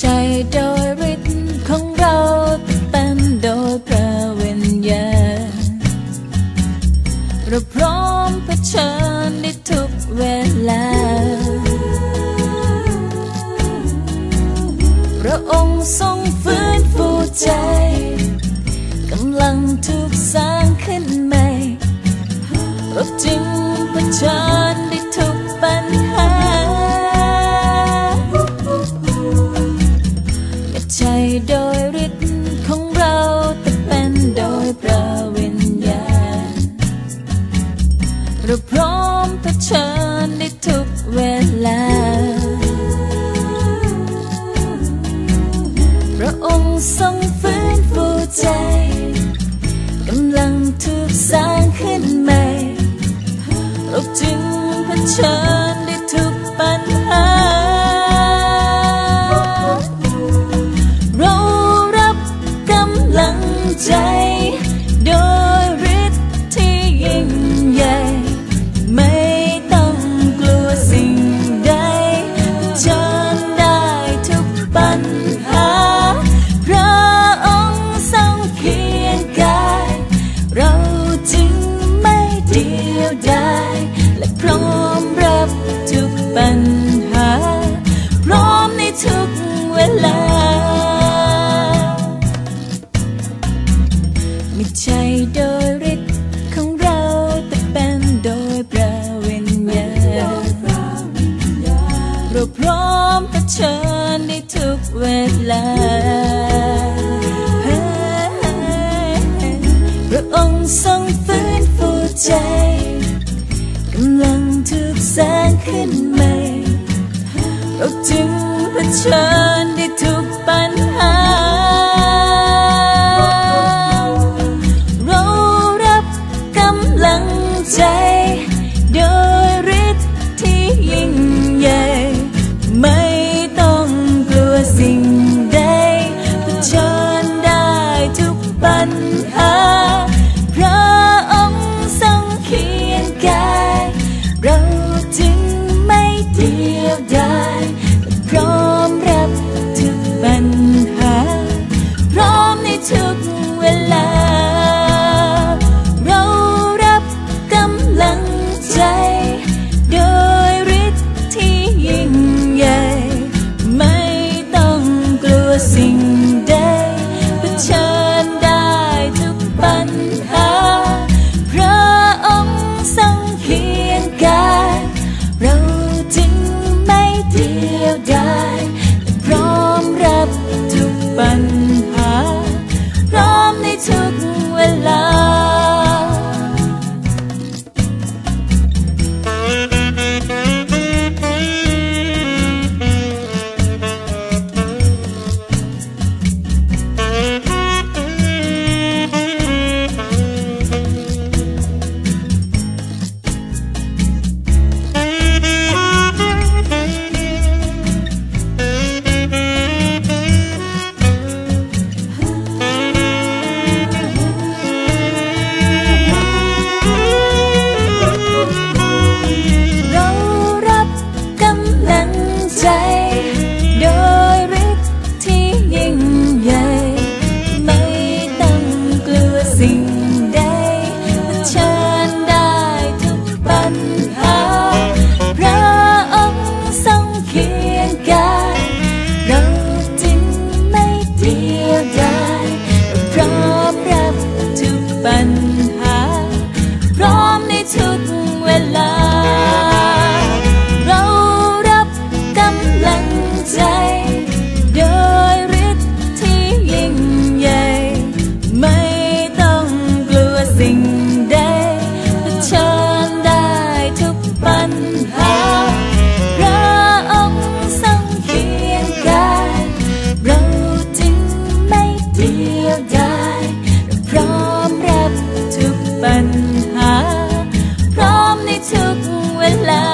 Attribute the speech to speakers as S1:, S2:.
S1: ใจโดยฤทธิ์ของเราเป็นโดยพระวิญญาณเราพร้อมเผชิญในทุกเวลา พระองค์ทรงฟื้นฟูใจ เราพร้อมเผชิญในทุกเวลา พระองค์ทรงฟื้นฟูใจกำลังถูกสร้างขึ้นใหม่เราจึงเผชิญ พร้อมเผชิญในทุกเวลาพระองค์ทรงฟื้นฟูใจกำลังถูกสร้างขึ้นใหม่เราจึงเผชิญในทุกปัญหา Thơ sabes la